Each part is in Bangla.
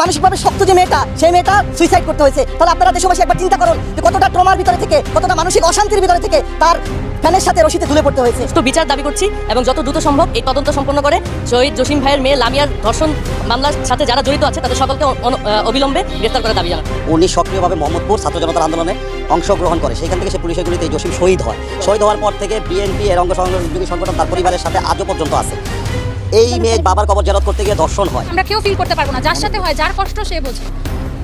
মানসিকভাবে শক্ত যে মেয়েটা সেই মেয়েটা সুইসাইড করতে হয়েছে। তাহলে আপনারা দেশবাসী একবার চিন্তা করুন যে কতটা ট্রমার ভিতরে থেকে কতটা মানসিক অশান্তির ভিতরে থেকে তার ফ্যানের সাথে রশিতে তুলে পড়তে হয়েছে। তো বিচার দাবি করছি এবং যত দ্রুত সম্ভব এই তদন্ত সম্পন্ন করে। শহীদ জসিম ভাইয়ের মেয়ে লামিয়ার ধর্ষণ মামলার সাথে যারা জড়িত আছে তাদের সকলকে অবিলম্বে গ্রেফতার করার দাবি জানাচ্ছি। উনি সক্রিয়ভাবে মোহাম্মদপুর ছাত্র জনতার আন্দোলনে অংশগ্রহণ করে। সেখান থেকে সে পুলিশের গুলিতে জসিম শহীদ হয়। শহীদ হওয়ার পর থেকে বিএনপি এর অঙ্গ সহযোগী সংগঠন তার পরিবারের সাথে আজও পর্যন্ত আছে। এই মেয়ে বাবার কবর জেরত করতে গিয়ে ধর্ষণ হয়। আমরা কেউ ফিল করতে পারব না। যার সাথে হয় যার কষ্ট সে বোঝে।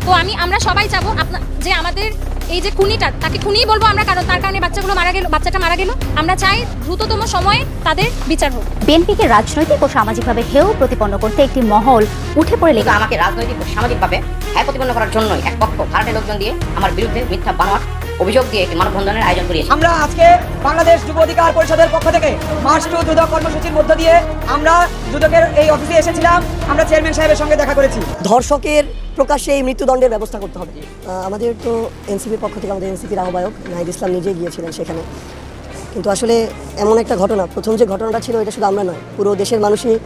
তো আমি আমরা সবাই চাবো আপনা যে আমাদের এই যে খুনিটার তাকে খুনিই বলব আমরা কারণ তার কারণে বাচ্চাগুলো মারা গেল বাচ্চাটা মারা গেল। আমরা চাই দ্রুততম সময়ে তাদের বিচার হোক। বিএনপিকে রাজনৈতিক ও সামাজিকভাবে হেয় প্রতিপন্ন করতে একটি মহল উঠে পড়ে লেগে আমাকে রাজনৈতিক ও সামাজিকভাবে হ্যাঁ প্রতিপন্ন করার জন্যই এক পক্ষ ভাড়াটে লোকজন দিয়ে আমার বিরুদ্ধে মিথ্যা বানোয়াট অভিযোগ দিয়ে একটি মানববন্ধনের আয়োজন করিয়েছে। আমরা আজকে বাংলাদেশ যুব অধিকার পরিষদের পক্ষ থেকে মার্চ টু দুদক কর্মসূচির মধ্য দিয়ে আমরা দুদকের এই অফিসে এসেছিলাম আমরা চেয়ারম্যান সাহেবের সঙ্গে দেখা করেছি। ধর্ষকের প্রকাশ্যে এই মৃত্যুদণ্ডের ব্যবস্থা করতে হবে। আমাদের তো এনসিপির পক্ষ থেকে আমাদের এনসিপির আহ্বায়ক নাহিদ ইসলাম নিজেই গিয়েছিলেন সেখানে। কিন্তু আসলে এমন একটা ঘটনা প্রথম যে ঘটনাটা ছিল এটা শুধু আমরা নয় পুরো দেশের মানুষই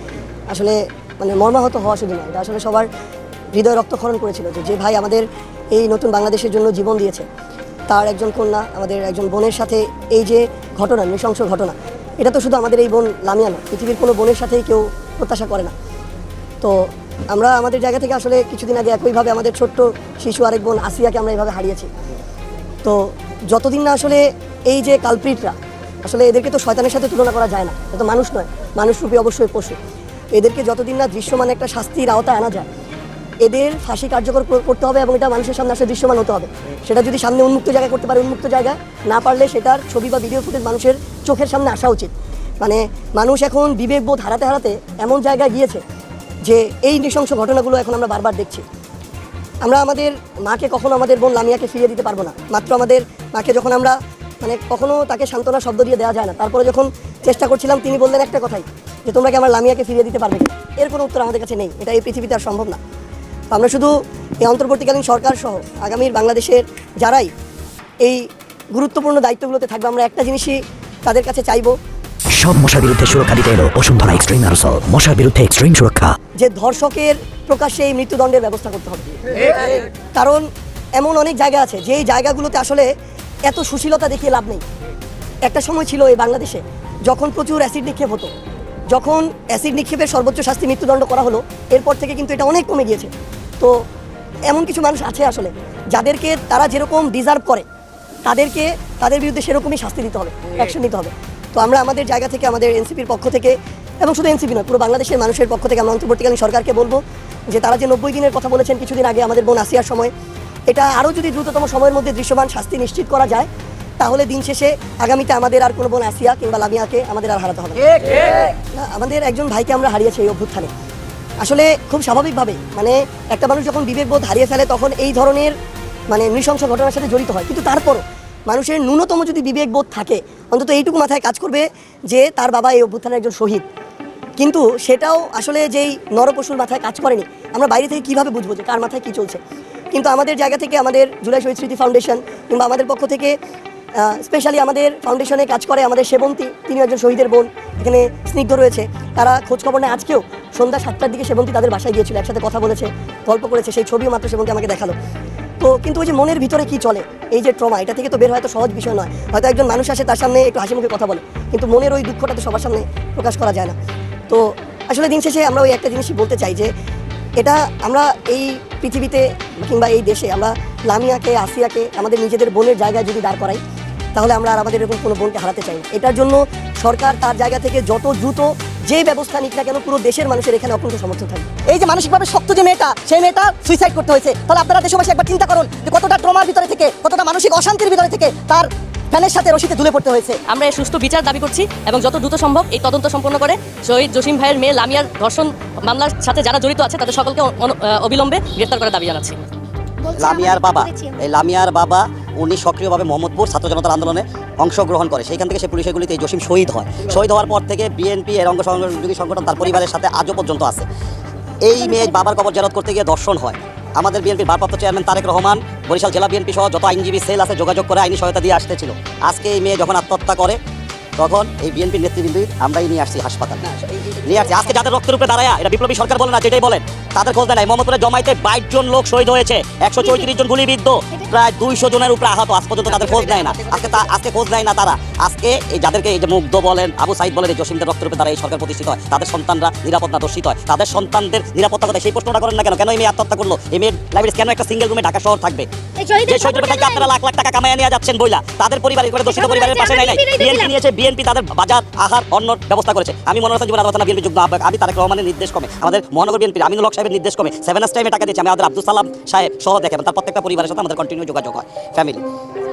আসলে মানে মর্মাহত হওয়া শুধু নয় এটা আসলে সবার হৃদয় রক্তক্ষরণ করেছিল যে যে ভাই আমাদের এই নতুন বাংলাদেশের জন্য জীবন দিয়েছে। তার একজন কন্যা, আমাদের একজন বোনের সাথে এই যে ঘটনা, নৃশংস ঘটনা, এটা তো শুধু আমাদের এই বোন লামিয়া না, পৃথিবীর কোনো বোনের সাথেই কেউ প্রত্যাশা করে না। তো আমরা আমাদের জায়গা থেকে আসলে কিছুদিন আগে একইভাবে আমাদের ছোট্ট শিশু আরেক বোন আসিয়াকে আমরা এইভাবে হারিয়েছি। তো যতদিন না আসলে এই যে কালপ্রিটরা, আসলে এদেরকে তো শয়তানের সাথে তুলনা করা যায় না এটা তো মানুষ নয়, মানুষরূপী অবশ্যই পশু। এদেরকে যতদিন না দৃশ্যমান একটা শাস্তির আওতায় আনা যায় এদের ফাঁসি কার্যকর কর- করতে হবে এবং এটা মানুষের সামনে আসলে দৃশ্যমান হতে হবে। সেটা যদি সামনে উন্মুক্ত জায়গায় করতে পারে, উন্মুক্ত জায়গায় না পারলে সেটার ছবি বা ভিডিও ফুটেজ মানুষের চোখের সামনে আসা উচিত। মানে মানুষ এখন বিবেকবোধ হারাতে হারাতে এমন জায়গায় গিয়েছে যে এই নৃশংস ঘটনাগুলো এখন আমরা বারবার দেখছি। আমরা আমাদের মাকে কখনো আমাদের বোন লামিয়াকে ফিরিয়ে দিতে পারব না। মাত্র আমাদের মাকে যখন আমরা মানে কখনো তাকে সান্ত্বনা শব্দ দিয়ে দেওয়া যায় না। তারপরে যখন চেষ্টা করছিলাম, তিনি বললেন একটা কথাই, যে তোমরা কি আমার লামিয়াকে ফিরিয়ে দিতে পারবে এর কোনো উত্তর আমাদের কাছে নেই। এটা এই পৃথিবীতে আর সম্ভব না। আমরা শুধু এই অন্তর্বর্তীকালীন সরকার সহ আগামীর বাংলাদেশের যারাই এই গুরুত্বপূর্ণ দায়িত্বগুলোতে থাকবে আমরা একটা জিনিসই তাদের কাছে চাইব। সব মশার বিরুদ্ধে সুরক্ষা দিতে এলো বসুন্ধরা এক্সট্রিম অ্যারোসল মশার বিরুদ্ধে এক্সট্রিম সুরক্ষা। যে ধর্ষকের প্রকাশ্যে এই মৃত্যুদণ্ডের ব্যবস্থা করতে হবে। কারণ এমন অনেক জায়গা আছে যেই জায়গাগুলোতে আসলে এত সুশীলতা দেখিয়ে লাভ নেই। একটা সময় ছিল এই বাংলাদেশে যখন প্রচুর অ্যাসিড নিক্ষেপ হতো। যখন অ্যাসিড নিক্ষেপের সর্বোচ্চ শাস্তি মৃত্যুদণ্ড করা হলো এরপর থেকে কিন্তু এটা অনেক কমে গিয়েছে। তো এমন কিছু মানুষ আছে আসলে যাদেরকে তারা যেরকম ডিজার্ভ করে তাদেরকে তাদের বিরুদ্ধে সেরকমই শাস্তি দিতে হবে অ্যাকশন নিতে হবে। তো আমরা আমাদের জায়গা থেকে আমাদের এনসিপির পক্ষ থেকে এবং শুধু এনসিপি নয় পুরো বাংলাদেশের মানুষের পক্ষ থেকে আমরা অন্তর্বর্তীকালীন সরকারকে বলব যে তারা যে নব্বই দিনের কথা বলেছেন কিছুদিন আগে আমাদের বোন আসিয়ার সময় এটা আরও যদি দ্রুততম সময়ের মধ্যে দৃশ্যমান শাস্তি নিশ্চিত করা যায় তাহলে দিন শেষে আগামীতে আমাদের আর কোনো বোন আসিয়া কিংবা লামিয়াকে আমাদের আর হারাতে হবে না। আমাদের একজন ভাইকে আমরা হারিয়েছি এই অভ্যুত্থানে। আসলে খুব স্বাভাবিকভাবে মানে একটা মানুষ যখন বিবেকবোধ হারিয়ে ফেলে তখন এই ধরনের মানে নৃশংস ঘটনার সাথে জড়িত হয়। কিন্তু তারপরও মানুষের ন্যূনতম যদি বিবেকবোধ থাকে অন্তত এইটুকু মাথায় কাজ করবে যে তার বাবা এই অভ্যুত্থানের একজন শহীদ। কিন্তু সেটাও আসলে যেই নরপশুর মাথায় কাজ করেনি আমরা বাইরে থেকে কীভাবে বুঝব যে কার মাথায় কী চলছে? কিন্তু আমাদের জায়গা থেকে আমাদের জুলাই শহীদ স্মৃতি ফাউন্ডেশন কিংবা আমাদের পক্ষ থেকে স্পেশালি আমাদের ফাউন্ডেশনে কাজ করে আমাদের সেবন্তী তিনি একজন শহীদের বোন, এখানে স্নিগ্ধ রয়েছে। তারা খোঁজ খবর নেয়। আজকেও সন্ধ্যা সাতটার দিকে সেবন্তী তাদের বাসায় গিয়েছিল, একসাথে কথা বলেছে, গল্প করেছে, সেই ছবিও মাত্র সেবন্তী আমাকে দেখাল। তো কিন্তু ওই যে মনের ভিতরে কি চলে, এই যে ট্রমা এটা থেকে তো বের হয় তো সহজ বিষয় নয়। হয়তো একজন মানুষ আসে তার সামনে একটু হাসি মুখে কথা বলে, কিন্তু মনের ওই দুঃখটা তো সবার সামনে প্রকাশ করা যায় না। তো আসলে দিন শেষে আমরা ওই একটা জিনিসই বলতে চাই যে, এটা আমরা এই পৃথিবীতে কিংবা এই দেশে আমরা লামিয়াকে, আসিয়াকে, আমাদের নিজেদের বোনের জায়গায় যদি দাঁড় করাই তাহলে আমরা আর আমাদের এরকম কোনো বোনকে হারাতে চাই এটার জন্য সরকার তার জায়গা থেকে যত দ্রুত যে ব্যবস্থা নিক না কেন পুরো দেশের মানুষের এখানে অকুণ্ঠ সমর্থন থাকবে। এই যে মানসিকভাবে শক্ত যে মেয়েটা, সেই মেয়েটা সুইসাইড করতে হয়েছে। তাহলে আপনারা দেশবাসী একবার চিন্তা করুন যে কতটা ট্রমার ভিতরে থেকে, কতটা মানসিক অশান্তির ভিতরে থেকে তার ফ্যানের সাথে রশিতে তুলে পড়তে হয়েছে। আমরা এই সুষ্ঠু বিচার দাবি করছি এবং যত দ্রুত সম্ভব এই তদন্ত সম্পন্ন করে শহীদ জসিম ভাইয়ের মেয়ে লামিয়ার ধর্ষণ মামলার সাথে যারা জড়িত আছে, তাদের সকলকে অবিলম্বে গ্রেফতার করার দাবি জানাচ্ছি। লামিয়ার বাবা এই লামিয়ার বাবা উনি সক্রিয়ভাবে মোহাম্মদপুর ছাত্র জনতার আন্দোলনে অংশগ্রহণ করে। সেইখান থেকে সে পুলিশের গুলিতে এই জসিম শহীদ হয়। শহীদ হওয়ার পর থেকে বিএনপি এর অঙ্গ সহযোগী সংগঠন তার পরিবারের সাথে আজও পর্যন্ত আছে। এই মেয়ে বাবার কবর জেরত করতে গিয়ে দর্শন হয়। আমাদের বিএনপির ভারপ্রাপ্ত চেয়ারম্যান তারেক রহমান বরিশাল জেলা বিএনপি সহ যত আইনজীবী সেল আছে যোগাযোগ করে আইনি সহায়তা দিয়ে আসতেছিল। আজকে এই মেয়ে যখন আত্মহত্যা করে তখন এই বিএনপির নেতৃবৃন্দ আমরাই নিয়ে আসছি হাসপাতাল। নিয়ে আসছি। আজকে যাদের রক্তের উপরে দাঁড়ায় এটা বিপ্লবী সরকার বলে না যেটাই বলেন। তাদের খোঁজ দেয় নাই। মোহাম্মদপুরের জমাইতে বাইশ জন লোক শহীদ হয়েছে। একশো চৌত্রিশ জন গুলিবিদ্ধ প্রায় দুইশো জনের উপরে আহত। আজ পর্যন্ত তাদের খোঁজ নেয় না। আজকে তা- আজকে খোঁজ নেয় না তারা। আজকে এই যাদেরকে এই যে মুগ্ধ বলেন আবু সাইদ বলেন এই জসিমদের রক্তরূপে তারা এই সরকার প্রতিষ্ঠিত হয়। তাদের সন্তানরা নিরাপদ না দর্শিত হয়। তাদের সন্তানদের নিরাপত্তা কথা সেই প্রশ্নটা করেন না কেন? কেন এই মেয়ে আত্মহত্যা করল? এই মেয়ের লাইব্রেরি কেন একটা সিঙ্গেল রুমে ঢাকা শহর থাকবে? যে শহীদের থেকে আপনারা লাখ লাখ টাকা কামাইয়া নিয়ে যাচ্ছেন বইলা তাদের পরিবারের করে দোষিত পরিবারের পাশে নাই নাই। বিএনপি নিয়েছে বিএনপি তাদের বাজার আহার অন্যর ব্যবস্থা করেছে। আমি জীবন আলোচনা বিএনপি যুগ্ম আমি তারেক রহমানের নির্দেশ কমে আমাদের মহানগর বিএনপি আমিনুল হক সাহেবের নির্দেশ কমে সেভেন টাইমে টাকা দিয়েছে। আমি আমাদের আব্দুল সালাম সাহেব সহ দেখেন তার প্রত্যেকটা পরিবারের সাথে আমাদের কন্টিনিউ যোগাযোগ হয় ফ্যামিলি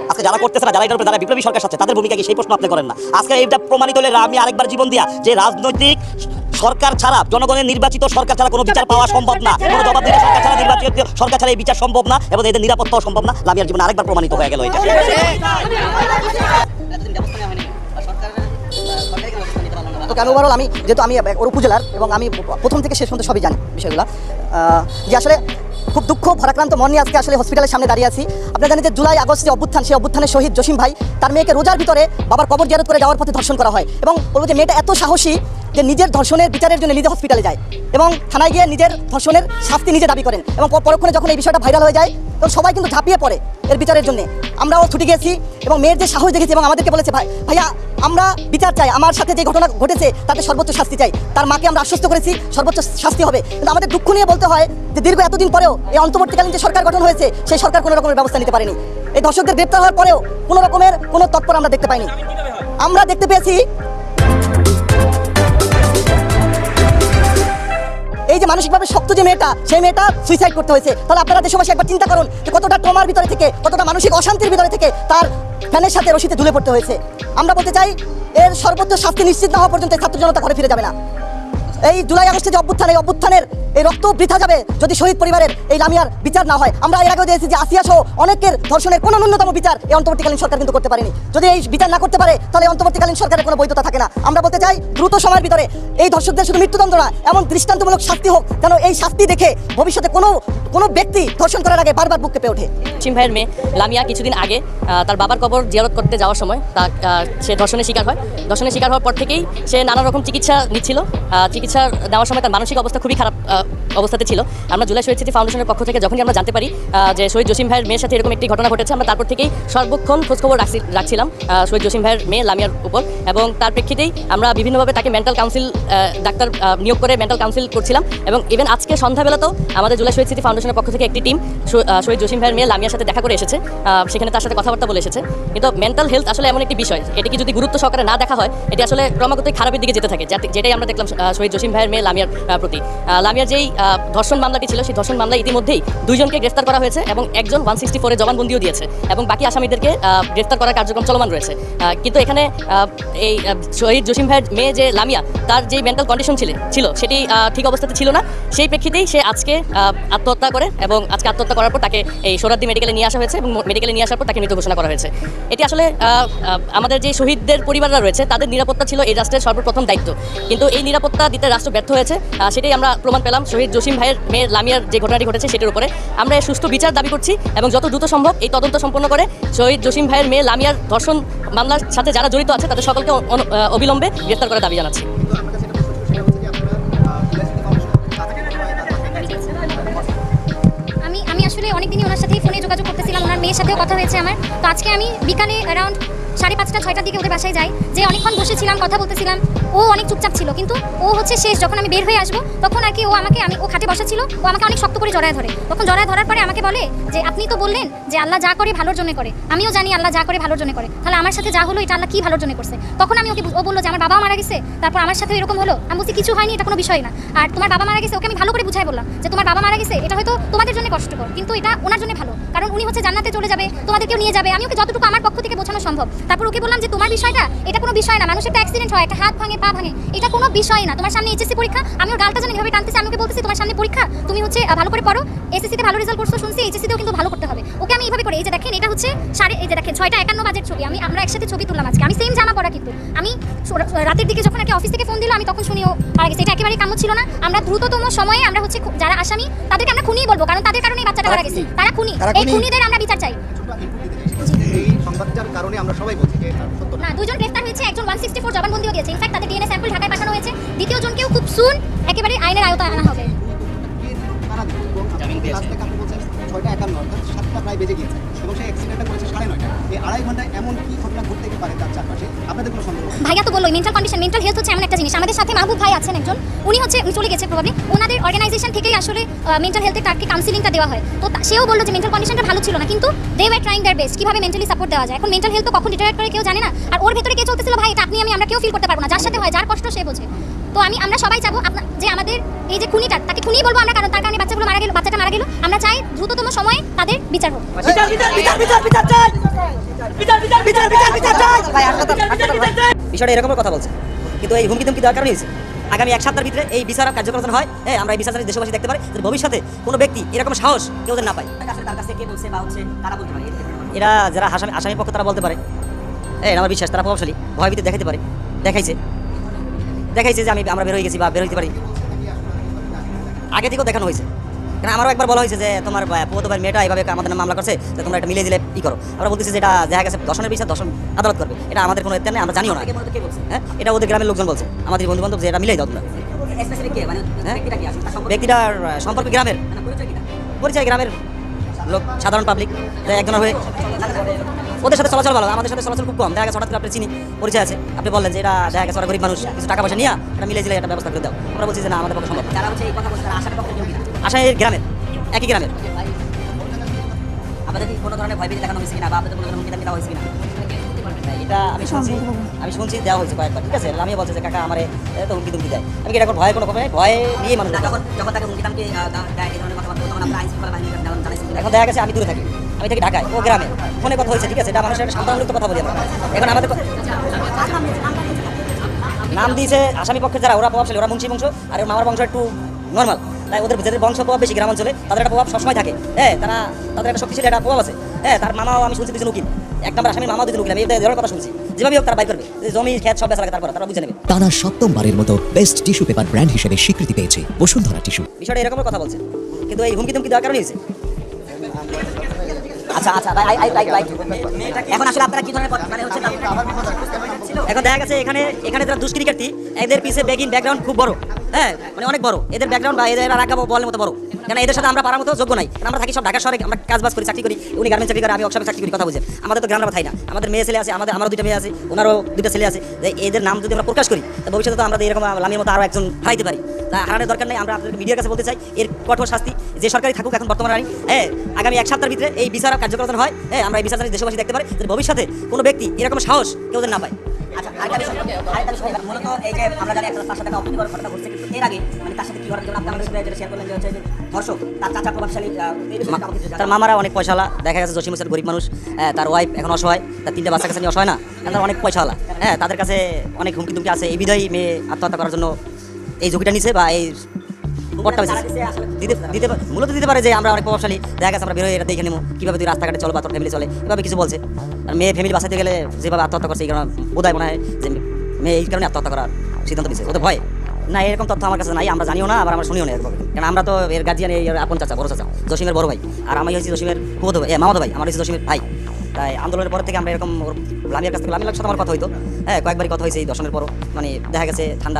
আজকে যারা করতেছে না, যারা এটার যারা বিপ্লবী সরকার সাথে, তাদের ভূমিকা কি সেই প্রশ্ন আপনি করেন না? আজকে এটা প্রমাণিত হলে আমি আরেকবার জীবন দিয়া যে রাজনৈতিক সরকার ছাড়া, জনগণের নির্বাচিত সরকার ছাড়া কোনো বিচার পাওয়া সম্ভব না। কোনো জবাবদিহি সরকার ছাড়া নির্বাচিত সরকার ছাড়া এই বিচার সম্ভব না, এবং এদের নিরাপত্তাও সম্ভব না। লামিয়ার জীবন আরেকবার প্রমাণিত হয়ে গেল এটা। তো কেন ওভারঅল আমি, যেহেতু আমি ওর উপজেলার এবং আমি প্রথম থেকে শেষ পর্যন্ত সবই জানি বিষয়গুলো। যে আসলে খুব দুঃখ, ভরাক্রান্ত মন নিয়ে আজকে আসলে হসপিটালের সামনে দাঁড়িয়ে আছি। আপনারা জানেন যে জুলাই, আগস্ট যে অভ্যুত্থান, সেই অভ্যুত্থানের শহীদ জসিম ভাই, তার মেয়েকে রোজার ভিতরে বাবার কবর জিয়ারত করে যাওয়ার পথে ধর্ষণ করা হয়। এবং বলব যে মেয়েটা এত সাহসী যে নিজের ধর্ষণের বিচারের জন্য নিজে হসপিটালে যায় এবং থানায় গিয়ে নিজের ধর্ষণের শাস্তি নিজে দাবি করেন এবং পর- পরক্ষণে যখন এই বিষয়টা ভাইরাল হয়ে যায়, তখন সবাই কিন্তু ঝাঁপিয়ে পড়ে এর বিচারের জন্য। আমরাও ছুটে গেছি এবং মেয়ের যে সাহস দেখেছি এবং আমাদেরকে বলেছে, ভাই, ভাইয়া, আমরা বিচার চাই, আমার সাথে যে ঘটনা ঘটেছে, তাতে সর্বোচ্চ শাস্তি চাই। তার মাকে আমরা আশ্বস্ত করেছি, সর্বোচ্চ শাস্তি হবে। কিন্তু আমাদের দুঃখ নিয়ে বলতে হয় যে দীর্ঘ এতদিন পরেও এই অন্তর্বর্তীকালীন যে সরকার গঠন হয়েছে, সেই সরকার কোনো রকমের ব্যবস্থা নিতে পারেনি। এই দর্শকদের গ্রেপ্তার হওয়ার পরেও কোনো রকমের কোনো তৎপর আমরা দেখতে পাইনি। আমরা দেখতে পেয়েছি এই যে মানসিকভাবে শক্ত যে মেয়েটা, সেই মেয়েটা সুইসাইড করতে হয়েছে। তাহলে আপনারা দেশবাসী একবার চিন্তা করুন যে কতটা তোমার ভিতরে থেকে, কতটা মানসিক অশান্তির ভিতরে থেকে তার ফ্যানের সাথে রশিতে ধুলে পড়তে হয়েছে। আমরা বলতে চাই, এর সর্বোচ্চ শাস্তি নিশ্চিত না হওয়া পর্যন্ত ছাত্র জনতা ঘরে ফিরে যাবে না। এই জুলাই আগস্টে যে অভ্যুত্থান এই অভ্যুত্থানের এই রক্ত বৃথা যাবে যদি শহীদ পরিবারের এই লামিয়ার বিচার না হয়। আমরা এর আগেও দিয়েছি যে আসিয়া সহ অনেকের ধর্ষণের কোনো ন্যূনতম বিচার এই অন্তর্বর্তীকালীন সরকার কিন্তু করতে পারেনি। যদি এই বিচার না করতে পারে তাহলে অন্তর্বর্তীকালীন সরকারের কোনো বৈধতা থাকে না। আমরা বলতে চাই দ্রুত সময়ের ভিতরে এই ধর্ষকদের শুধু মৃত্যুদণ্ড না এমন দৃষ্টান্তমূলক শাস্তি হোক যেন এই শাস্তি দেখে ভবিষ্যতে কোনো কোনো ব্যক্তি ধর্ষণ করার আগে বারবার বুক কেঁপে ওঠে। জসিম ভাইয়ের মেয়ে লামিয়া কিছুদিন আগে তার বাবার কবর জিয়ারত করতে যাওয়ার সময় তা সে ধর্ষণের শিকার হয়। ধর্ষণের শিকার হওয়ার পর থেকেই সে নানা রকম চিকিৎসা নিচ্ছিল। আহ, চিকিৎসা নেওয়ার সময় তার মানসিক অবস্থা খুবই খারাপ অবস্থাতে ছিল। আমরা জুলাই শহীদ স্মৃতি ফাউন্ডেশনের পক্ষ থেকে যখনই আমরা জানতে পারি যে শহীদ জসিম ভাইয়ের মেয়ের সাথে এরকম একটি ঘটনা ঘটেছে, আমরা তারপর থেকেই সর্বক্ষণ খোঁজখবর রাখছি রাখছিলাম শহীদ জসিম ভাইয়ের মেয়ে লামিয়ার উপর। এবং তার প্রেক্ষিতেই আমরা বিভিন্নভাবে তাকে মেন্টাল কাউন্সিল ডাক্তার নিয়োগ করে মেন্টাল কাউন্সিল করছিলাম। এবং ইভেন আজকে সন্ধ্যাবেলাতেও আমাদের জুলাই শহীদ স্মৃতি ফাউন্ডেশনের পক্ষ থেকে একটি টিম শহীদ জসিম ভাইয়ের মেয়ে লামিয়ার সাথে দেখা করে এসেছে। সেখানে তার সাথে কথাবার্তা বলে এসেছে। কিন্তু মেন্টাল হেলথ আসলে এমন একটি বিষয়, এটিকে যদি গুরুত্ব সহকারে না দেখা হয়, এটি আসলে ক্রমাগতই খারাপের দিকে যেতে থাকে যেটাই আমরা দেখলাম শহীদ জসিম ভাইয়ের মেয়ে লামিয়ার প্রতি। লামিয়ার যেই ধর্ষণ মামলাটি ছিল, সেই ধর্ষণ মামলায় ইতিমধ্যেই দুইজনকে গ্রেফতার করা হয়েছে এবং একজন ওয়ান সিক্সটি ফোরে জবানবন্দিও দিয়েছে এবং বাকি আসামিদেরকে গ্রেফতার করার কার্যক্রম চলমান রয়েছে। কিন্তু এখানে এই শহীদ জসিম ভাইয়ের মেয়ে যে লামিয়া, তার যেই মেন্টাল কন্ডিশন ছিল ছিল, সেটি ঠিক অবস্থাতে ছিল না। সেই প্রেক্ষিতেই সে আজকে আত্মহত্যা করে এবং আজকে আত্মহত্যা করার পর তাকে এই সোরাদ্দি মেডিকেলে নিয়ে আসা হয়েছে এবং মেডিকেলে নিয়ে আসার পর তাকে মৃত ঘোষণা করা হয়েছে। এটি আসলে আমাদের যে শহীদদের পরিবাররা রয়েছে, তাদের নিরাপত্তা ছিল এই রাষ্ট্রের সর্বপ্রথম দায়িত্ব। কিন্তু এই নিরাপত্তা দিতে রাষ্ট্র ব্যর্থ হয়েছে সেটাই আমরা প্রমাণ পেলাম। শহীদ জসিম ভাইয়ের মেয়ে লামিয়ার যে ঘটনাটি ঘটেছে সেটির উপরে। আমরা সুস্থ বিচার দাবি করছি এবং যত দ্রুত সম্ভব এই তদন্ত সম্পন্ন করে শহীদ জসিম ভাইয়ের মেয়ে লামিয়ার ধর্ষণ মামলার সাথে যারা জড়িত আছে, তাদের সকলকে অবিলম্বে গ্রেফতার করার দাবি জানাচ্ছি। আমি আমি আসলে অনেকদিনই ওনার সাথেই ফোনে যোগাযোগ করতেছিলাম, ওনার মেয়ের সাথেও কথা হয়েছে আমার। তো আজকে আমি বিকালে অ্যারাউন্ড সাড়ে পাঁচটা, ছয়টার দিকে ওদের বাসায় যাই যে অনেকক্ষণ বসেছিলাম, কথা বলতেছিলাম, ও অনেক চুপচাপ ছিল। কিন্তু ও হচ্ছে শেষ, যখন আমি বের হয়ে আসব, তখন আর কি ও আমাকে, আমি, ও খাটে বসা ছিল, ও আমাকে অনেক শক্ত করে জড়ায় ধরে। তখন জড়ায় ধরার পরে আমাকে বলে যে, আপনি তো বললেন যে আল্লাহ যা করে ভালোর জন্য করে। আমিও জানি আল্লাহ যা করে ভালোর জন্য করে। তাহলে আমার সাথে যা হলো, এটা আল্লাহ কী ভালোর জন্য করছে? তখন আমি ওকে ও বলল যে, আমার বাবাও মারা গেছে, তারপর আমার সাথে এরকম হলো? আমি বলছি, কিছু হয়নি, এটা কোনো বিষয় না। আর তোমার বাবা মারা গেছে, ওকে আমি ভালো করে বুঝাই বললাম যে, তোমার বাবা মারা গেছে, এটা হয়তো তোমাদের জন্য কষ্টকর, কিন্তু এটা ওনার জন্য ভালো। কারণ উনি হচ্ছে জান্নাতে চলে যাবে, তোমাদেরকেও নিয়ে যাবে। আমি ওকে যতটুকু আমার পক্ষ থেকে বোঝানো সম্ভব তারপর ওকে বললাম যে তোমার বিষয়টা এটা কোনো বিষয় না। মানুষের একটা অ্যাক্সিডেন্ট হয় একটা হাত ভাঙে পা ভাঙে। এটা কোনো বিষয় না। তোমার সামনে এইচএসসি পরীক্ষা আমি ওর গালটা জানি এভাবে টানতেছি আমি ওকে বলতেছি তোমার সামনে পরীক্ষা তুমি হচ্ছে ভালো করে পড়ো। এসএসসিতে ভালো রেজাল্ট করছ শুনছি এইচএসসিতেও কিন্তু ভালো করতে হবে। ওকে আমি এইভাবে করে এই যে দেখেন এটা হচ্ছে সাড়ে এই যে দেখেন ছয়টা একান্ন বাজের ছবি। আমি আমরা একসাথে ছবি তুললাম আজকে। আমি সেম জামা পরা কিন্তু। আমি রাতের দিকে যখন আর কি অফিস থেকে ফোন দিল আমি তখন শুনি ও মারা গেছে। এটা একেবারেই কাম্য ছিল না। আমরা দ্রুততম সময়ে আমরা হচ্ছে যারা আসামি তাদেরকে আমরা খুনিই বলব। কারণ তাদের কারণে বাচ্চাটা মারা গেছে। তারা খুনি। এই খুনিদের আমরা বিচার চাই। এই সংবাদটার কারণে আমরা সবাই বলছি যে না। দুজন গ্রেফতার হয়েছে একজন ওয়ান সিক্সটি ফোর জবানবন্দিও দিয়েছে। ইনফ্যাক্ট তাদের ডিএনএ স্যাম্পল ঢাকায় পাঠানো হয়েছে। দ্বিতীয় জনকেও খুব সুন একেবারে আইনের আয়তায় আনা হবে। ছয়টা একান্ন সাতটা প্রায় বেজে গিয়েছে এবং সেই অ্যাক্সিডেন্টটা করেছে সাড়ে নয়টা এই আড়াই ঘন্টায় এমন কি ঘটনা ঘটতে পারে তার চারপাশে? আপনাদের কোনো সন্দেহ ভাইয়া তো বলল মেন্টাল কন্ডিশন মেন্টাল হেলথ হচ্ছে এমন একটা জিনিস। আমাদের সাথে মাহবুব ভাই আছেন একজন। উনি হচ্ছে চলে গেছে প্রবাবলি ওনাদের অর্গানাইজেশন থেকেই আসলে মেন্টাল হেলথের তাকে কাউন্সিলিংটা দেওয়া হয়। তো সেও বলল যে মেন্টাল কন্ডিশনটা ভালো ছিল না, কিন্তু they were trying their best কীভাবে মেন্টালি সাপোর্ট দেওয়া যায়। এখন মেন্টাল হেলথ তো কখন ডিটারেট করে কেউ জানে না। আর ওর ভেতরে কে চলতেছিল ভাই, এটা আপনি, আমি, আমরা কেউ ফিল করতে পারব না। যার সাথে হয়, যার কষ্ট সে বোঝে। তো আমি, আমরা সবাই চাবো আপনার যে আমাদের এই যে খুনিটা, তাকে খুনি বলব, আমরা কারণ তার কারণে বাচ্চাগুলো মারা গেল আমরা চাই দ্রুততম সময়ে তাদের বিচার হোক। বিচার বিচার বিচার বিচার বিচার চাই! বিচার বিচার বিচার বিচার বিচার চাই! বিষয়টা এরকমের কথা বলছে। কিন্তু এই হুমকি ধুমকি দেওয়ার কারণে হয়েছে। আগামী এক সপ্তাহের ভিতরে এই বিচার কার্যক্রম হয়? হ্যাঁ আমরা এই বিচার দেশবাসী দেখতে পারি। যে ভবিষ্যতে কোনো ব্যক্তি এরকম সাহস কেউ না পায়। তার কাছে কে বলছে বা হচ্ছে তারা বলতে পারে এরা যারা আসামি আসামি পক্ষ তারা বলতে পারে। এই আমার বিশ্বাস তারা প্রভাবশালী। ভয়ভীতি দেখাতে পারে। দেখাইছে। দেখাইছে যে আমি আমরা বের হয়ে গেছি বা বের হইতে পারি। আগে থেকেও দেখানো হয়েছে। কারণ আমারও একবার বলা হয়েছে যে তোমার পুত ভাই মেয়েটা এইভাবে আমাদের নামে মামলা করছে তো তোমরা এটা মিলিয়ে দিলে ই করো। আমরা বলতেছি যে এটা দেখা গেছে দর্শনের বিষয় দর্শন আদালত করবে। এটা আমাদের কোনো এতে নেই আমরা জানিও না। হ্যাঁ? এটা ওদের গ্রামের লোকজন বলছে। আমাদের বন্ধু বান্ধব যে এটা মিলিয়ে দাও তোমরা। হ্যাঁ? ব্যক্তিটার সম্পর্কে গ্রামের। পরিচয় গ্রামের লোক সাধারণ পাবলিক একজনের হয়ে ওদের সাথে চলাচল ভালো আমাদের সাথে চলাচল খুব কম। দেখা গেছে হঠাৎ করে আপনি চিনি পরিচয় আছে। আপনি বললেন যে এটা দেখা গেছে ওরা গরিব মানুষ কিছু টাকা পয়সা নিয়ে এটা মিলে দিলে একটা ব্যবস্থা করে দাও। আমরা বলছি যে না আমাদের পক্ষে সম্ভব যারা হচ্ছে এই কথা বলছে আশার পক্ষে আশা এর গ্রামের একই গ্রামের। আপনাদের কি কোনো ধরনের ভয়ভীতি দেখানো হয়েছে কিনা বা আপনাদের কোনো ধরনের হুমকি দেওয়া হয়েছে কিনা? এটা আমি শুনছি। আমি শুনছি দেওয়া হয়েছে কয়েকবার ঠিক আছে? আমি বলছে যে কাকা আমার তো হুমকি তুমকি দেয়। আমি কি এটা কোনো ভয় কোনো নেই ভয় নিয়ে মানুষ যখন যখন তাকে হুমকি জানাইছি এখন দেখা গেছে আমি দূরে থাকি আমি থাকি ঢাকায় ও গ্রামে। ফোনে কথা হয়েছে ঠিক আছে? এটা মানুষের সান্ত্বনামূলক কথা বলি আমরা। এখন আমাদের নাম দিয়েছে আসামি পক্ষে যারা ওরা প্রভাবশালী ওরা মুন্সি বংশ আর মামার বংশ একটু নর্মাল তাই ওদের যাদের বংশ প্রভাব বেশি গ্রাম অঞ্চলে তাদের একটা প্রভাব সবসময় থাকে। হ্যাঁ তারা তাদের একটা শক্তিশালী একটা প্রভাব আছে। হ্যাঁ তার মামাও আমি শুনছি দুজন উকিল এক নম্বর আসামি মামা দুজন উকিল আমি এদের কথা শুনছি। যেভাবে হোক তারা বাই করবে। যে জমি খেত সব বেচা তারপর তারা বুঝে নেবে। টানা সপ্তমবারের মতো বেস্ট টিস্যু পেপার ব্র্যান্ড হিসেবে স্বীকৃতি পেয়েছে বসুন্ধরা টিস্যু বিষয়টা এরকম কথা বলছে। কিন্তু এই হুমকি তুমি দেওয়ার কারণে হয়েছে? আচ্ছা আচ্ছা ভাই আই লাইক লাইক এখন আসলে আপনারা কি ধরনের মানে হচ্ছে এখন দেখা গেছে এখানে এখানে যারা দুষ্কৃতিকার্থী এদের পিছে ব্যাগিং ব্যাকগ্রাউন্ড খুব বড় হ্যাঁ মানে অনেক বড় এদের ব্যাকগ্রাউন্ড বা এদের রাখা বলের মতো বড় কারণ এদের সাথে আমরা পারার মতো যোগ্য নাই কারণ আমরা থাকি সব ঢাকা শহরে আমরা কাজ বাজ করি চাকরি করি উনি গার্মেন্ট চাকরি করে আমি চাকরি করি কথা বুঝেন আমাদের তো গ্রামের কথাই না আমাদের মেয়ে ছেলে আছে আমাদের আমারও দুইটা মেয়ে আছে ওনারও দুইটা ছেলে আছে এদের নাম যদি আমরা প্রকাশ করি ভবিষ্যতে তো আমরা এরকম লামির মতো আরও একজন হারাইতে পারি তা হারানোর দরকার নেই আমরা আপনাদের মিডিয়ার কাছে বলতে চাই এর কঠোর শাস্তি যে সরকারি থাকুক এখন বর্তমানে আইন হ্যাঁ আগামী এক সপ্তাহের ভিতরে এই বিচার কার্যকরণ হয় হ্যাঁ আমরা এই বিচার জানি দেশবাসী দেখতে পারি যে ভবিষ্যতে কোনো ব্যক্তি এরকম সাহস কেউ না পায়। আচ্ছা আরেকটা বিষয় আরেকটা বিষয় মূলত এই যে আমরা জানি একটা তার সাথে একটা অপ্রীতিকর ঘটনা ঘটছে কিন্তু এর আগে মানে তার সাথে কি ঘটনা যেমন আপনি আমাদের সাথে যেটা শেয়ার করলেন যে হচ্ছে যে ধর্ষক তার চাচা প্রভাবশালী তার মামারা অনেক পয়সাওয়ালা দেখা গেছে জসিম হোসেন গরিব মানুষ হ্যাঁ, তার ওয়াইফ এখন অসহায় তার তিনটা বাচ্চা কাছে অসহায় না তার অনেক পয়সাওয়ালা হ্যাঁ তাদের কাছে অনেক হুমকি আছে এই বিধায় মেয়ে আত্মহত্যা করার জন্য এই ঝুঁকিটা নিছে বা এই দিতে দিতে মূলত দিতে পারে যে আমরা অনেক প্রভাবশালী। দেখা গেছে আমরা বেরোয় এটা দেখে নেব কীভাবে তুই রাস্তাঘাটে চলো বা তোর ফ্যামিলি চলে, এভাবে কিছু বলছে। আর মেয়ে ফ্যামিলি বাঁচাতে গেলে যেভাবে আত্মহত্যা করছে, এই কারণে বোধহয় মনে হয় যে মেয়ে এই কারণে আত্মহত্যা করার সিদ্ধান্ত নিচ্ছে ওদের ভয়। না, এরকম তথ্য আমার কাছে নাই, আমরা জানিও না, আবার আমরা শুনিও না এরকম। কারণ আমরা তো এর গার্জিয়ান এই আপন চাচা, বড় চাচা, জসিমের বড় ভাই। আর আমি হচ্ছে জসিমের কুবত ভাই ভাই, আমার হচ্ছে জসিমের ভাই। তাই আন্দোলনের পর থেকে আমরা এরকম লামিয়ার কাছ থেকে লামিয়ার সাথে আমার কথা হইতো। হ্যাঁ কয়েকবারই কথা হয়েছে এই দর্শনের পরও। মানে দেখা গেছে ঠান্ডা।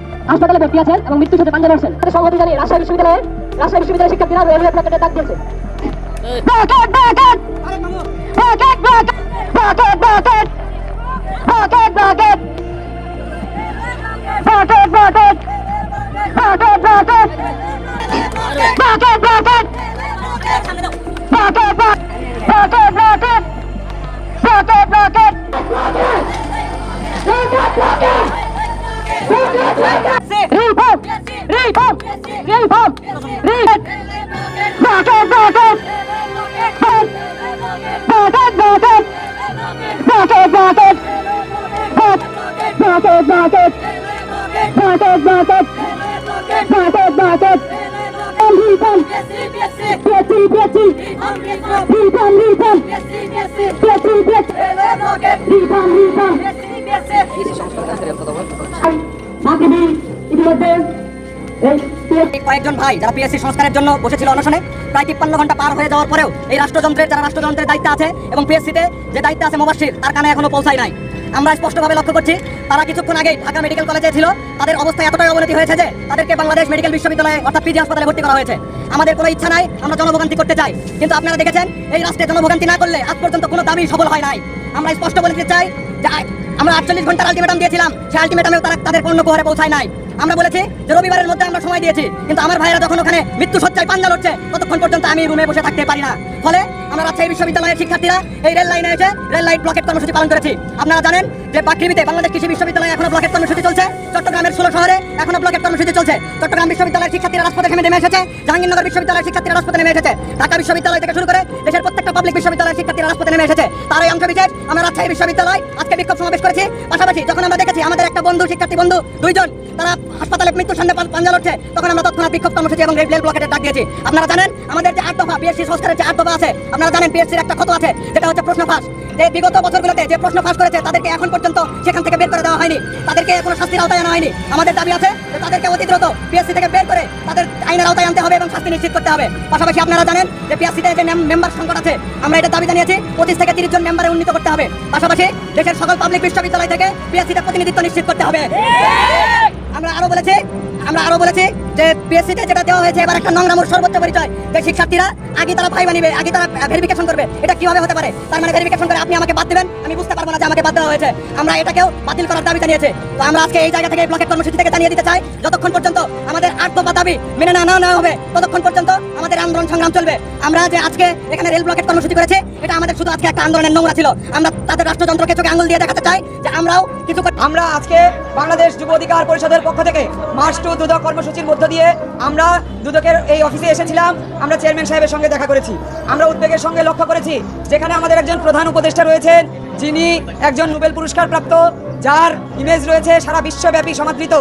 হাসপাতালে ভর্তি আছেন এবং মৃত্যু সাথে পাঞ্জাব লড়ছেন তাদের সংহতি জানিয়ে রাজশাহী বিশ্ববিদ্যালয়ে রাজশাহী বিশ্ববিদ্যালয়ের শিক্ষার্থীরা রেলওয়ে প্ল্যাটফর্মে ডাক দিয়েছে Rocket! Rocket! Rocket! Reform reform reform reform বাকাত বাকাত বাকাত বাকাত বাকাত বাকাত বাকাত বাকাত বাকাত বাকাত বাকাত বাকাত রিফর্ম বেটি বেটি রিফর্ম রিফর্ম বেটি বেটি রিফর্ম রিফর্ম কয়েকজন ভাই যারা পিএসসি সংস্কারের জন্য বসেছিল অনশনে, প্রায় তিপ্পান্ন ঘণ্টা পার হয়ে যাওয়ার পরেও এই রাষ্ট্রযন্ত্রের যারা রাষ্ট্রযন্ত্রের দায়িত্ব আছে এবং পিএসসিতে যে দায়িত্ব আছে মোবাসির তার কানে এখনও পৌঁছায় নাই। আমরা স্পষ্টভাবে লক্ষ্য করছি, তারা কিছুক্ষণ আগে ঢাকা মেডিকেল কলেজে ছিল। তাদের অবস্থা এতটাই অবনতি হয়েছে যে তাদেরকে বাংলাদেশ মেডিকেল বিশ্ববিদ্যালয়ে, অর্থাৎ পিজি হাসপাতালে ভর্তি করা হয়েছে। আমাদের কোনো ইচ্ছা নাই, আমরা জনভোগান্তি করতে চাই। কিন্তু আপনারা দেখেছেন, এই রাষ্ট্রে জনভোগান্তি না করলে আজ পর্যন্ত কোনো দাবি সফল হয় নাই। আমরা স্পষ্ট বলে দিতে চাই যে আমরা আটচল্লিশ ঘণ্টার আলটিমেটাম দিয়েছিলাম। সেই আলটিমেটামেও তারা তাদের পণ্য প্রহারে পৌঁছায় নাই। আমরা বলেছি যে রবিবারের মধ্যে আমরা সময় দিয়েছি, কিন্তু আমার ভাইয়েরা যখন ওখানে মৃত্যু সজ্জায় পাঞ্জা লড়ছে, ততক্ষণ পর্যন্ত আমি রুমে বসে থাকতে পারি না। ফলে আমরা রাজশাহী বিশ্ববিদ্যালয়ের শিক্ষার্থীরা এই রেল লাইনে এসে রেল লাইন ব্লকেট কর্মসূচি পালন করেছি। আপনারা জানেন যে বাকৃবিতে বাংলাদেশ কৃষি বিশ্ববিদ্যালয়ে এখনও ব্লকেট কর্মসূচি চলছে। চট্টগ্রামের ষোলো শহরে এখনও ব্লকেট কর্মসূচি চলছে। চট্টগ্রাম বিশ্ববিদ্যালয়ের শিক্ষার্থীরা রাজপথে নেমে এসেছে। জাহাঙ্গীরনগর বিশ্ববিদ্যালয়ের শিক্ষার্থীরা রাজপথে নেমে এসেছে। ঢাকা বিশ্ববিদ্যালয় থেকে শুরু করে দেশের প্রত্যেকটা পাবলিক বিশ্ববিদ্যালয়ের শিক্ষার্থীরা রাজপথে নেমে এসেছে। তার অংশ বিশেষ আমরা রাজশাহী বিশ্ববিদ্যালয় আজকে বিক্ষোভ সমাবেশ করেছি। পাশাপাশি যখন আমরা দেখেছি আমাদের একটা বন্ধু, শিক্ষার্থী বন্ধু, দুইজন, তারা হাসপাতালে মৃত্যুর সামনে পান- পাঞ্জা লড়ছে, তখন আমরা তৎক্ষণাৎ বিক্ষোভ কর্মসূচি এবং রেল ব্লকেটের ডাক দিয়েছি। আপনারা জানেন, আমাদের যে আট দফা পিএসসি সংস্কারের যে আট দফা আছে, আপনারা জানেন পিএসসির একটা ক্ষত আছে, যেটা হচ্ছে প্রশ্ন ফাঁস। যে বিগত বছরগুলোতে যে প্রশ্ন ফাঁস করেছে, তাদেরকে এখন পর্যন্ত সেখান থেকে বের করে দেওয়া হয়নি। তাদেরকে কোনো শাস্তির আওতায় আনা হয়নি। আমাদের দাবি আছে যে তাদেরকে অতি পিএসসি থেকে বের করে তাদের আইনের আওতায় আনতে হবে এবং শাস্তি নিশ্চিত করতে হবে। পাশাপাশি আপনারা জানেন যে পিএসসিতে যে মেম্বার সংকট আছে, আমরা এটা দাবি জানিয়েছি, পঁচিশ থেকে তিরিশ জন মেম্বারে উন্নীত করতে হবে। পাশাপাশি দেশের সকল পাবলিক বিশ্ববিদ্যালয় থেকে পিএসসিতে প্রতিনিধিত্ব নিশ্চিত করতে হবে। আমরা আরও বলেছি, আমরা আরও বলেছি যে পিএসসিতে যেটা দেওয়া হয়েছে, এবার একটা সর্বোচ্চ পরিচয় যে শিক্ষার্থীরা আগে তারা ভাইবা নিবে আগে তারা ভেরিফিকেশন করবে। এটা কীভাবে হতে পারে? তার মানে ভেরিফিকেশন করে আপনি আমাকে বাদ দেবেন, আমি বুঝতে পারব না যে আমাকে বাদ দেওয়া হয়েছে। আমরা এটাকেও বাতিল করার দাবি জানিয়েছে। তো আমরা আজকে এই জায়গা থেকে ব্লকের কর্মসূচি থেকে জানিয়ে দিতে চাই, যতক্ষণ পর্যন্ত আমাদের আট দফা দাবি মেনে না নেওয়া হবে, ততক্ষণ পর্যন্ত আমাদের আন্দোলন সংগ্রাম চলবে। আমরা যে আজকে এখানে রেল ব্লকের কর্মসূচি করেছি, এটা আমাদের শুধু আজকে একটা আন্দোলনের নোংরা ছিল। আমরা তাদের রাষ্ট্রযন্ত্রকে চোখে আঙুল দিয়ে দেখাতে চাই যে আমরাও কিছু আমরা আজকে বাংলাদেশ যুব অধিকার পরিষদের পক্ষ থেকে মার্চ টু দুদক কর্মসূচির মধ্য দিয়ে আমরা দুদকের এই অফিসে এসেছিলাম, আমরা চেয়ারম্যান সাহেবের সঙ্গে দেখা করেছি। আমরা উদ্বেগের সঙ্গে লক্ষ্য করেছি, যেখানে আমাদের একজন প্রধান উপদেষ্টা রয়েছেন, যিনি একজন নোবেল পুরস্কার প্রাপ্ত যার ইমেজ রয়েছে সারা বিশ্বব্যাপী সমাদৃত।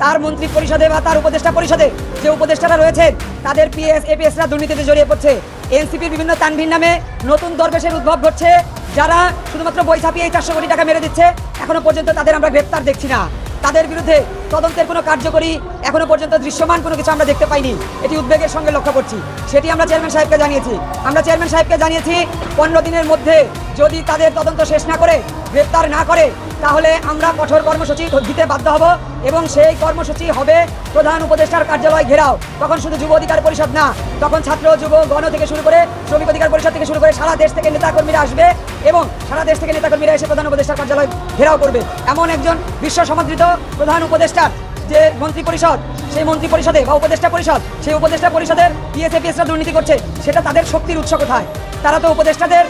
তার মন্ত্রী পরিষদে বা তার উপদেষ্টা পরিষদে যে উপদেষ্টারা রয়েছেন, তাদের পিএস, এপিএসরা দুর্নীতিতে জড়িয়ে পড়ছে। এনসিপির বিভিন্ন তানভিন নামে নতুন দরবেশের উদ্ভব ঘটছে, যারা শুধুমাত্র বই ছাপিয়ে চারশো কোটি টাকা মেরে দিচ্ছে, এখনও পর্যন্ত তাদের আমরা গ্রেপ্তার দেখছি না। তাদের বিরুদ্ধে তদন্তের কোনো কার্যকরী এখনও পর্যন্ত দৃশ্যমান কোনো কিছু আমরা দেখতে পাইনি। এটি উদ্বেগের সঙ্গে লক্ষ্য করছি। সেটি আমরা চেয়ারম্যান সাহেবকে জানিয়েছি। আমরা চেয়ারম্যান সাহেবকে জানিয়েছি, পনেরো দিনের মধ্যে যদি তাদের তদন্ত শেষ না করে, গ্রেপ্তার না করে, তাহলে আমরা কঠোর কর্মসূচি দিতে বাধ্য হব এবং সেই কর্মসূচি হবে প্রধান উপদেষ্টার কার্যালয় ঘেরাও। তখন শুধু যুব অধিকার পরিষদ না, তখন ছাত্র, যুব, গণ থেকে শুরু করে শ্রমিক অধিকার পরিষদ থেকে শুরু করে সারা দেশ থেকে নেতাকর্মীরা আসবে এবং সারা দেশ থেকে নেতাকর্মীরা এসে প্রধান উপদেষ্টার কার্যালয় ঘেরাও করবে। এমন একজন বিশ্ব সমাদৃত প্রধান উপদেষ্টার যে মন্ত্রী পরিষদ, সেই মন্ত্রী পরিষদে বা উপদেষ্টা পরিষদ, সেই উপদেষ্টা পরিষদের পিএসএপিএসরা দুর্নীতি করছে, সেটা তাদের শক্তির উৎস কোথায়? তারা তো উপদেষ্টাদের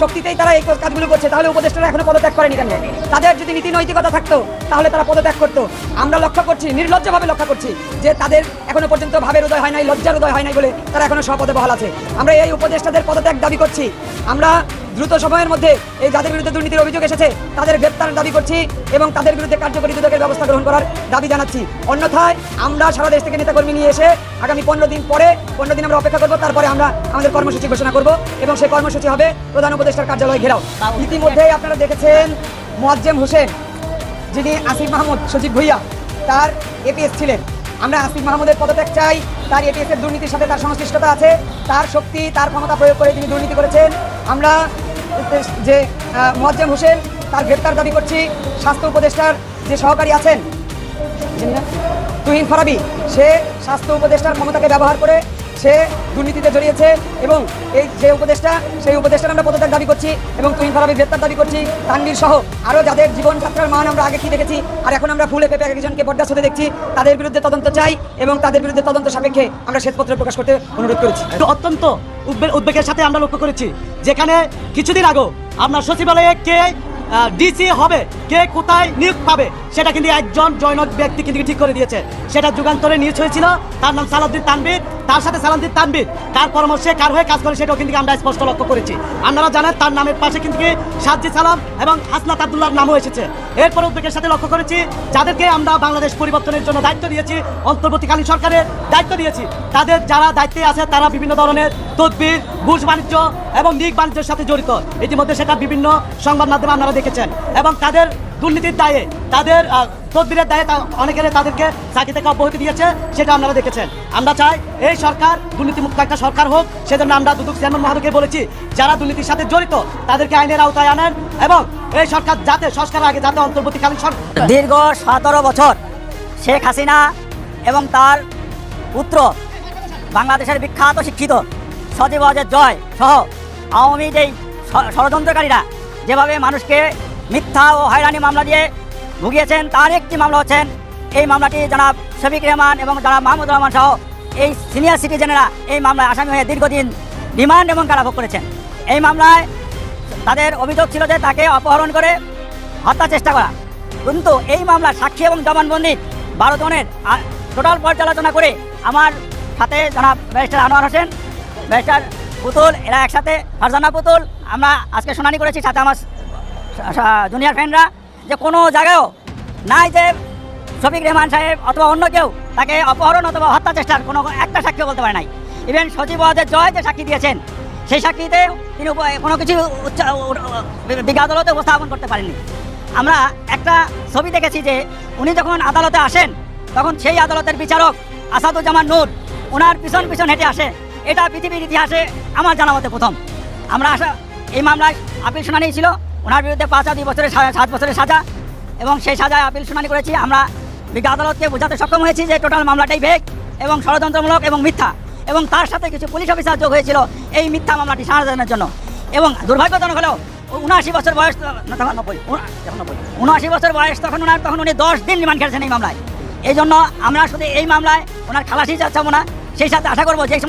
শক্তিতেই তারা এই কাজগুলো করছে, তাহলে উপদেষ্টারা এখনও পদত্যাগ করেনি কেন? তাদের যদি নীতি নৈতিকতা থাকতো, তাহলে তারা পদত্যাগ করতো। আমরা লক্ষ্য করছি, নির্লজ্জভাবে লক্ষ্য করছি যে তাদের এখনও পর্যন্ত ভাবের উদয় হয় নাই, লজ্জার উদয় হয় নাই বলে তারা এখনও স্বপদে বহাল আছে। আমরা এই উপদেষ্টাদের পদত্যাগ দাবি করছি। আমরা দ্রুত সময়ের মধ্যে এই যাদের বিরুদ্ধে দুর্নীতির অভিযোগ এসেছে। তাদের গ্রেপ্তার দাবি করছি এবং তাদের বিরুদ্ধে কার্যকরী দুদকের ব্যবস্থা গ্রহণ করার দাবি জানাচ্ছি। অন্যথায় আমরা সারা দেশ থেকে নেতাকর্মী নিয়ে এসে আগামী পনেরো দিন পরে পনেরো দিন আমরা অপেক্ষা করব তারপরে আমরা আমাদের কর্মসূচি ঘোষণা করব এবং সেই কর্মসূচি হবে প্রধান উপদেষ্টার কার্যালয় ঘেরাও। ইতিমধ্যেই আপনারা দেখেছেন মোয়াজ্জেম হোসেন যিনি আসিফ মাহমুদ সজীব ভুইয়া তার এপিএস ছিলেন। আমরা আসিফ মাহমুদের পদত্যাগ চাই তার এপিএস এর দুর্নীতির সাথে তার সংশ্লিষ্টতা আছে তার শক্তি তার ক্ষমতা প্রয়োগ করে তিনি দুর্নীতি করেছেন। আমরা যে মোয়াজ্জেম হোসেন তার গ্রেপ্তার দাবি করছি। স্বাস্থ্য উপদেষ্টার যে সহকারী আছেন তুহিন ফারাবি, সে স্বাস্থ্য উপদেষ্টার ক্ষমতাকে ব্যবহার করে সে দুর্নীতিতে জড়িয়েছে এবং এই যে উপদেষ্টা, সেই উপদেষ্টার আমরা পদত্যাগ দাবি করছি এবং তুহিন ফারাবি গ্রেপ্তার দাবি করছি। তানভীর সহ আরও যাদের জীবনযাত্রার মান আমরা আগে কি দেখেছি, আর এখন আমরা ফুলে পেঁপে একজনকে বরদাস্ত হতে দেখছি, তাদের বিরুদ্ধে তদন্ত চাই এবং তাদের বিরুদ্ধে তদন্ত সাপেক্ষে আমরা শ্বেতপত্র প্রকাশ করতে অনুরোধ করেছি। অত্যন্ত উদ্বে- উদ্বেগের সাথে আমরা লক্ষ্য করেছি, যেখানে কিছুদিন আগেও আপনার সচিবালয়ে কে ডিসি হবে, কে কোথায় নিয়োগ পাবে, সেটা কিন্তু একজন জৈনক ব্যক্তি কিন্তু ঠিক করে দিয়েছে। সেটা যুগান্তরে নিয়োগ হয়েছিল, তার নাম সালাউদ্দিন তানবির তার সাথে সালাউদ্দিন তানবির, কার পরামর্শে কার হয়ে কাজ করে সেটাও কিন্তু আমরা স্পষ্ট লক্ষ্য করেছি। আপনারা জানেন তার নামের পাশে কিন্তু সাজ্জি সালাম এবং হাসনাত আবদুল্লাহর নামও এসেছে। এরপর উদ্বেগের সাথে লক্ষ্য করেছি, যাদেরকে আমরা বাংলাদেশ পরিবর্তনের জন্য দায়িত্ব দিয়েছি, অন্তর্বর্তীকালীন সরকারের দায়িত্ব দিয়েছি, তাদের যারা দায়িত্বে আছে তারা বিভিন্ন ধরনের তদবির, ঘুষ বাণিজ্য এবং নিক বাণিজ্যের সাথে জড়িত। ইতিমধ্যে সেটা বিভিন্ন সংবাদ মাধ্যমে আপনারা দেখেছেন। এবং তাদের দুর্নীতির দায়ে তাদের তদবিরের দায়ে অনেকের তাদেরকে চাকরি থেকে অব্যাহতি দিয়েছে, সেটা আপনারা দেখেছেন। আমরা চাই এই সরকার দুর্নীতিমুক্ত একটা সরকার হোক, সেজন্য আমরা দুদক চেয়ারম্যান মহাদকে বলেছি, যারা দুর্নীতির সাথে জড়িত, তাদেরকে আইনের আওতায় আনেন এবং এই সরকার যাতে সংস্কারের আগে, যাতে অন্তর্বর্তীকালীন সরকার দীর্ঘ সতেরো বছর শেখ হাসিনা এবং তার পুত্র বাংলাদেশের বিখ্যাত শিক্ষিত সজীব ওয়াজেদ জয় সহ আওয়ামী যেই ষড়যন্ত্রকারীরা, যেভাবে মানুষকে মিথ্যা ও হয়রানি মামলা দিয়ে ভুগিয়েছেন, তার একটি মামলা হচ্ছেন। এই মামলাটি জনাব শফিক রহমান এবং জনাব মাহমুদ রহমান সহ এই সিনিয়র সিটিজেনেরা এই মামলায় আসামি হয়ে দীর্ঘদিন রিমান্ড এবং কারাভোগ করেছেন। এই মামলায় তাদের অভিযোগ ছিল যে তাকে অপহরণ করে হত্যা চেষ্টা করা। কিন্তু এই মামলা সাক্ষী এবং জবানবন্দি বারো জনের টোটাল পর্যালোচনা করে আমার সাথে জনাব ব্যারিস্টার আনোয়ার হোসেন, ব্যারিস্টার পুতুল, এরা একসাথে, ফারজানা পুতুল, আমরা আজকে শুনানি করেছি সাথে আমার জুনিয়র ফ্রেন্ডরা। যে কোনো জায়গায়ও নাই যে শফিক রহমান সাহেব অথবা অন্য কেউ তাকে অপহরণ অথবা হত্যা চেষ্টার কোনো একটা সাক্ষ্য বলতে পারে নাই। ইভেন সচিব জয় যে সাক্ষী দিয়েছেন, সেই সাক্ষীতে তিনি কোনো কিছু উচ্চ- বিজ্ঞ আদালতে উপস্থাপন করতে পারেননি। আমরা একটা ছবি দেখেছি যে উনি যখন আদালতে আসেন, তখন সেই আদালতের বিচারক আসাদুজ্জামান নূর ওনার পিছন পিছন হেঁটে আসে। এটা পৃথিবীর ইতিহাসে আমার জানা মতে প্রথম। আমরা আসা এই মামলায় আপিল শুনানি ছিল। ওনার বিরুদ্ধে পাঁচ দুই বছরের সাত বছরের সাজা, এবং সেই সাজায় আপিল শুনানি করেছি। আমরা বিজ্ঞ আদালতকে বোঝাতে সক্ষম হয়েছি যে টোটাল মামলাটাই ভেগ এবং ষড়যন্ত্রমূলক এবং মিথ্যা। এবং তার সাথে কিছু পুলিশ অফিসার যোগ হয়েছিল এই মিথ্যা মামলাটি সারাদানের জন্য। এবং দুর্ভাগ্যজনক হলেও উনআশি বছর বয়স নব্বই। উনআশি বছর বয়স তখন ওনার, তখন উনি দশ দিন রিমান্ড খেলেছেন এই মামলায়। এই জন্য আমরা শুধু এই মামলায় ওনার খালাসি চাচ্ছাবো না। সেই সাথে আশা করব যে